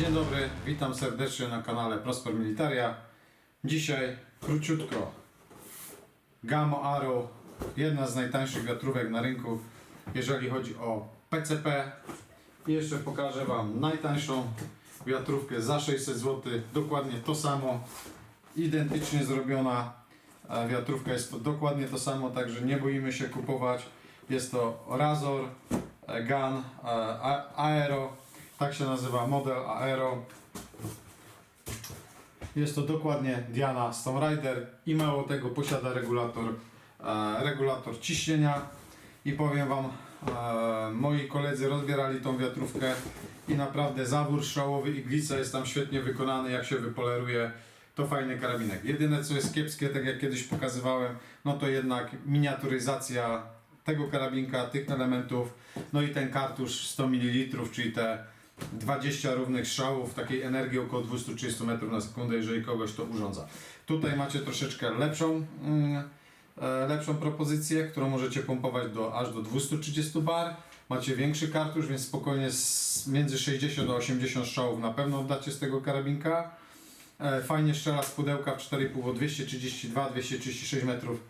Dzień dobry, witam serdecznie na kanale Prosper Militaria. Dzisiaj króciutko Gamo Arrow, jedna z najtańszych wiatrówek na rynku, jeżeli chodzi o PCP. I jeszcze pokażę Wam najtańszą wiatrówkę za 600 zł, dokładnie to samo, identycznie zrobiona e, wiatrówka, jest to dokładnie to samo, także nie boimy się kupować. Jest to Razor e, Gun e, Aero, tak się nazywa model Aero. Jest to dokładnie Diana Stone Rider i mało tego posiada regulator, e, regulator ciśnienia i powiem Wam, e, moi koledzy rozbierali tą wiatrówkę i naprawdę zawór szałowy iglica jest tam świetnie wykonany, jak się wypoleruje to fajny karabinek. Jedyne co jest kiepskie, tak jak kiedyś pokazywałem, no to jednak miniaturyzacja tego karabinka, tych elementów, no i ten kartusz 100 ml, czyli te 20 równych strzałów, takiej energii około 230 metrów na sekundę, jeżeli kogoś to urządza. Tutaj macie troszeczkę lepszą, mm, e, lepszą propozycję, którą możecie pompować do, aż do 230 bar. Macie większy kartusz, więc spokojnie między 60 a 80 strzałów na pewno oddacie z tego karabinka. E, Fajnie strzela z pudełka w 4,5 o 232-236 metrów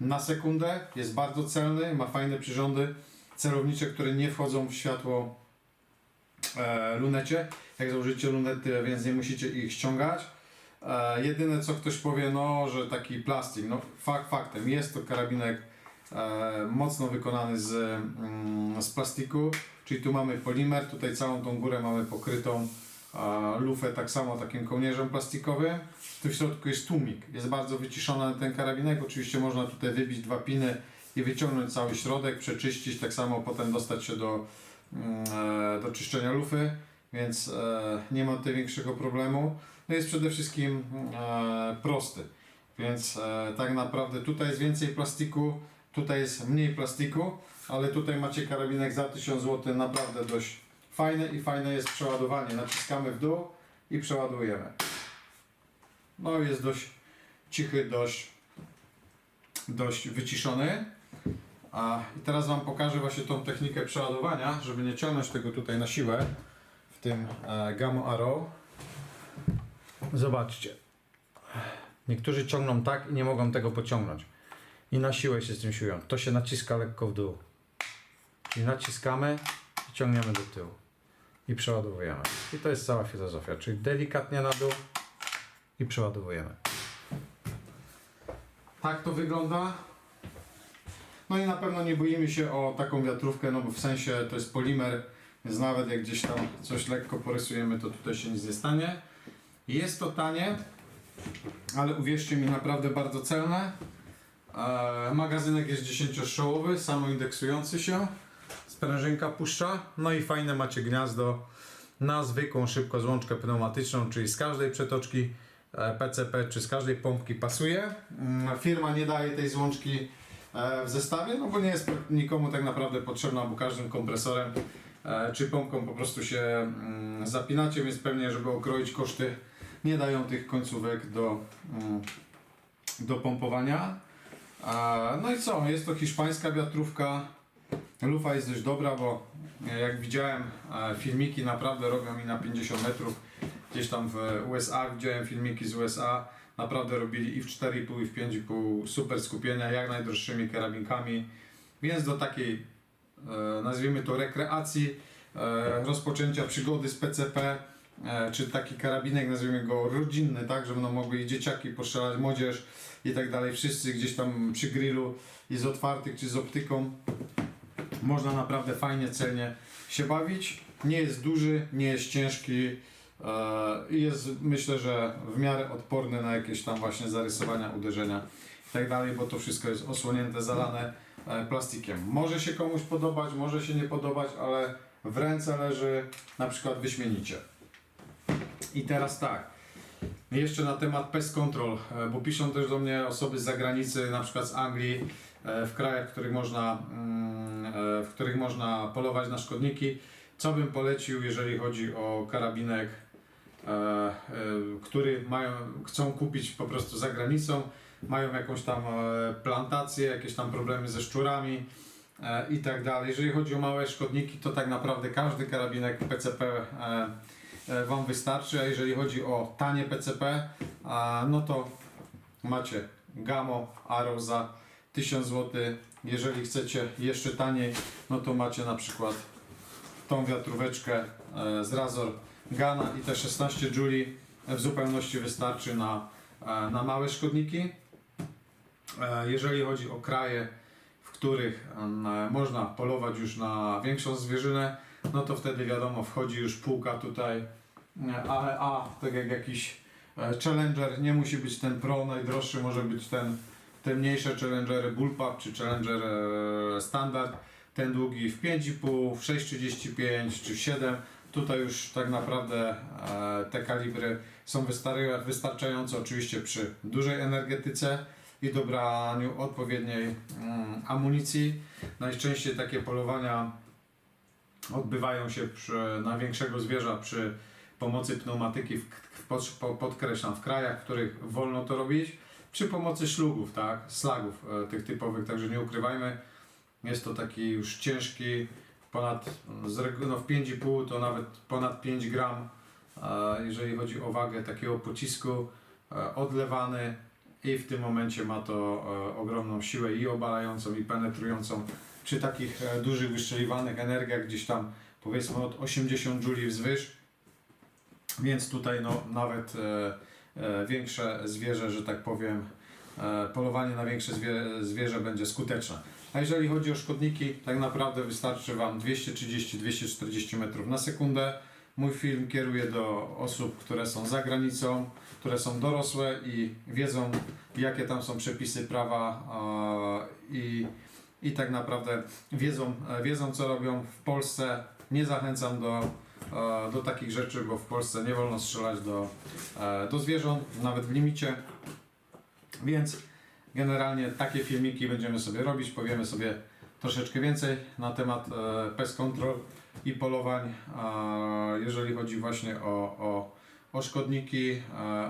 na sekundę. Jest bardzo celny, ma fajne przyrządy celownicze, które nie wchodzą w światło e, lunecie. Jak założycie lunety, więc nie musicie ich ściągać. E, jedyne co ktoś powie, no, że taki plastik, no fakt faktem, jest to karabinek e, mocno wykonany z, mm, z plastiku, czyli tu mamy polimer, tutaj całą tą górę mamy pokrytą e, lufę tak samo takim kołnierzem plastikowym. Tu w środku jest tłumik, jest bardzo wyciszony ten karabinek, oczywiście można tutaj wybić dwa piny i wyciągnąć cały środek, przeczyścić, tak samo potem dostać się do, do czyszczenia lufy, więc e, nie ma tutaj większego problemu. No jest przede wszystkim e, prosty, więc e, tak naprawdę tutaj jest więcej plastiku, tutaj jest mniej plastiku, ale tutaj macie karabinek za 1000 zł, naprawdę dość fajny i fajne jest przeładowanie. Naciskamy w dół i przeładujemy. No jest dość cichy, dość, dość wyciszony. A i teraz Wam pokażę właśnie tą technikę przeładowania, żeby nie ciągnąć tego tutaj na siłę w tym e, Gamo Arrow. Zobaczcie. Niektórzy ciągną tak i nie mogą tego pociągnąć. I na siłę się z tym siłują. To się naciska lekko w dół. I naciskamy i ciągniemy do tyłu. I przeładowujemy. I to jest cała filozofia. Czyli delikatnie na dół i przeładowujemy. Tak to wygląda. No i na pewno nie boimy się o taką wiatrówkę, no bo w sensie to jest polimer, więc nawet jak gdzieś tam coś lekko porysujemy, to tutaj się nic nie stanie. Jest to tanie, ale uwierzcie mi, naprawdę bardzo celne. Eee, magazynek jest 10-strzałowy, samoindeksujący się. Sprężynka puszcza. No i fajne macie gniazdo na zwykłą szybko złączkę pneumatyczną, czyli z każdej przetoczki e, PCP czy z każdej pompki pasuje. Mm, Firma nie daje tej złączki e, w zestawie, no bo nie jest nikomu tak naprawdę potrzebna, bo każdym kompresorem e, czy pompką po prostu się mm, zapinacie, więc pewnie, żeby okroić koszty, nie dają tych końcówek do, mm, do pompowania. E, No i co, jest to hiszpańska wiatrówka. Lufa jest dość dobra, bo e, jak widziałem e, filmiki naprawdę robią mi na 50 metrów. Gdzieś tam w USA widziałem filmiki z USA. Naprawdę robili i w 4,5 i w 5,5 super skupienia, jak najdroższymi karabinkami. Więc do takiej, e, nazwijmy to rekreacji, e, rozpoczęcia przygody z PCP, e, czy taki karabinek, nazwijmy go rodzinny, tak, żeby no mogły i dzieciaki postrzelać, młodzież i tak dalej, wszyscy gdzieś tam przy grillu i z otwartych, czy z optyką. Można naprawdę fajnie, celnie się bawić. Nie jest duży, nie jest ciężki i jest myślę, że w miarę odporny na jakieś tam właśnie zarysowania, uderzenia i tak dalej, bo to wszystko jest osłonięte, zalane e, plastikiem. Może się komuś podobać, może się nie podobać, ale w ręce leży na przykład wyśmienicie. I teraz tak. Jeszcze na temat pest control, e, bo piszą też do mnie osoby z zagranicy, na przykład z Anglii, e, w krajach, w których można, mm, e, w których można polować na szkodniki. Co bym polecił, jeżeli chodzi o karabinek, e, e, który mają, chcą kupić po prostu za granicą, mają jakąś tam e, plantację, jakieś tam problemy ze szczurami e, i tak dalej. Jeżeli chodzi o małe szkodniki, to tak naprawdę każdy karabinek PCP e, e, Wam wystarczy, a jeżeli chodzi o tanie PCP, no to macie Gamo Arrow za 1000 zł. Jeżeli chcecie jeszcze taniej, no to macie na przykład tą wiatróweczkę e, z Razor Gana i te 16 Joule w zupełności wystarczy na, e, na małe szkodniki. E, Jeżeli chodzi o kraje, w których em, e, można polować już na większą zwierzynę, no to wtedy wiadomo, wchodzi już półka tutaj, e, ale a, tak jak jakiś Challenger, nie musi być ten Pro najdroższy, może być ten, te mniejsze Challengery Bullpup czy Challenger Standard, ten długi w 5,5, w 6,35 czy w 7. Tutaj już tak naprawdę e, te kalibry są wystar- wystarczające oczywiście przy dużej energetyce i dobraniu odpowiedniej mm, amunicji. Najczęściej takie polowania odbywają się przy, na większego zwierza przy pomocy pneumatyki, w, w, pod, po- podkreślam, w krajach, w których wolno to robić, przy pomocy szlugów, tak, slagów e, tych typowych, także nie ukrywajmy, jest to taki już ciężki, ponad, z regu- no w 5,5 to nawet ponad 5 gram, jeżeli chodzi o wagę takiego pocisku, e, odlewany i w tym momencie ma to e, ogromną siłę i obalającą i penetrującą przy takich e, dużych wystrzeliwanych energiach gdzieś tam powiedzmy od 80 Joule wzwyż. Więc tutaj no, nawet większe zwierzę, że tak powiem polowanie na większe zwie, zwierzę będzie skuteczne a jeżeli chodzi o szkodniki tak naprawdę wystarczy Wam 230-240 metrów na sekundę mój film kieruje do osób, które są za granicą, które są dorosłe i wiedzą, jakie tam są przepisy prawa e, i, i tak naprawdę wiedzą, e, wiedzą, co robią w Polsce. Nie zachęcam do, e, do takich rzeczy, bo w Polsce nie wolno strzelać do, e, do zwierząt, nawet w limicie. Więc generalnie takie filmiki będziemy sobie robić, powiemy sobie troszeczkę więcej na temat e, pest control i polowań, jeżeli chodzi właśnie o, o, o szkodniki, e,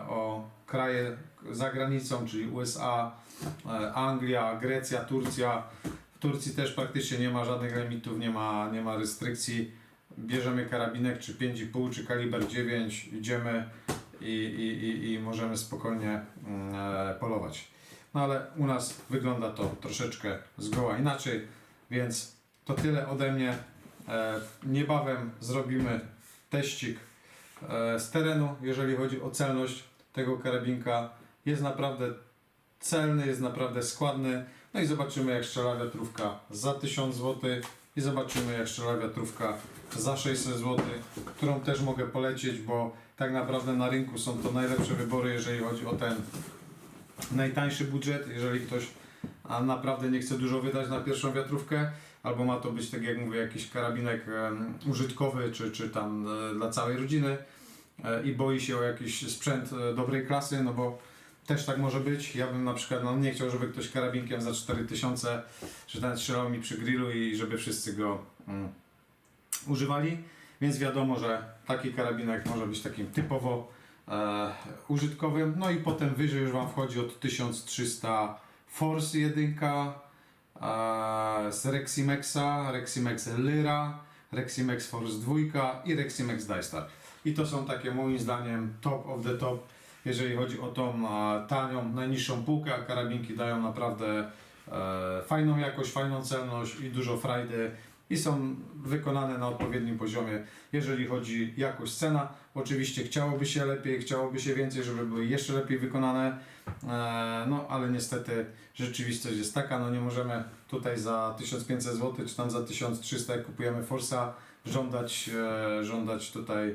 o kraje za granicą, czyli USA, e, Anglia, Grecja, Turcja. W Turcji też praktycznie nie ma żadnych limitów, nie ma, nie ma restrykcji. Bierzemy karabinek czy 5,5 czy kaliber 9, idziemy i, i, i, możemy spokojnie mm, e, polować. No ale u nas wygląda to troszeczkę zgoła inaczej, więc to tyle ode mnie. E, niebawem zrobimy teścik e, z terenu, jeżeli chodzi o celność tego karabinka. Jest naprawdę celny, jest naprawdę składny. No i zobaczymy jak strzela wiatrówka za 1000 zł i zobaczymy strzela wiatrówka za 600 zł, którą też mogę polecieć, bo tak naprawdę na rynku są to najlepsze wybory, jeżeli chodzi o ten najtańszy budżet, jeżeli ktoś a naprawdę nie chce dużo wydać na pierwszą wiatrówkę, albo ma to być, tak jak mówię, jakiś karabinek użytkowy, czy, czy tam e, dla całej rodziny e, i boi się o jakiś sprzęt e, dobrej klasy, no bo też tak może być. Ja bym na przykład no, nie chciał, żeby ktoś karabinkiem za 4000, że nawet strzelał mi przy grillu i żeby wszyscy go mm, używali, więc wiadomo, że taki karabinek może być takim typowo e, użytkowym. No i potem wyżej już Wam wchodzi od 1300 Force 1 e, z Reximexa, Reximex Lyra, Reximex Force 2 i Reximex Dystar. I to są takie moim zdaniem top of the top, jeżeli chodzi o tą tanią, najniższą półkę, a karabinki dają naprawdę e, fajną jakość, fajną celność i dużo frajdy i są wykonane na odpowiednim poziomie, jeżeli chodzi jakość cena. Oczywiście chciałoby się lepiej, chciałoby się więcej, żeby były jeszcze lepiej wykonane, e, no ale niestety rzeczywistość jest taka, no nie możemy tutaj za 1500 zł czy tam za 1300 jak kupujemy Forsa żądać, e, żądać tutaj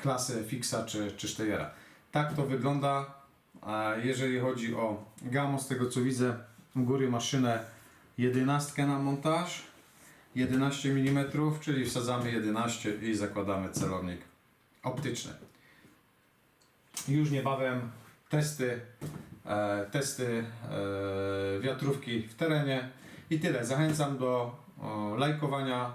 klasy Fixa czy, czy Steyera. Tak to wygląda, jeżeli chodzi o Gamo, z tego co widzę, u góry maszynę 11 na montaż, 11 mm, czyli wsadzamy 11 i zakładamy celownik optyczny. Już niebawem testy, e, testy e, wiatrówki w terenie i tyle. Zachęcam do lajkowania,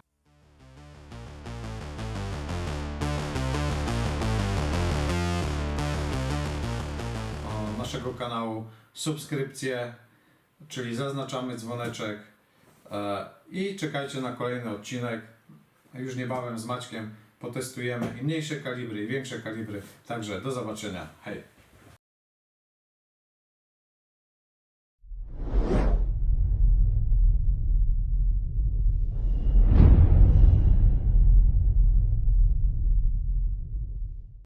naszego kanału, subskrypcję, czyli zaznaczamy dzwoneczek e, i czekajcie na kolejny odcinek. Już niebawem z Maćkiem potestujemy i mniejsze kalibry, i większe kalibry. Także do zobaczenia. Hej!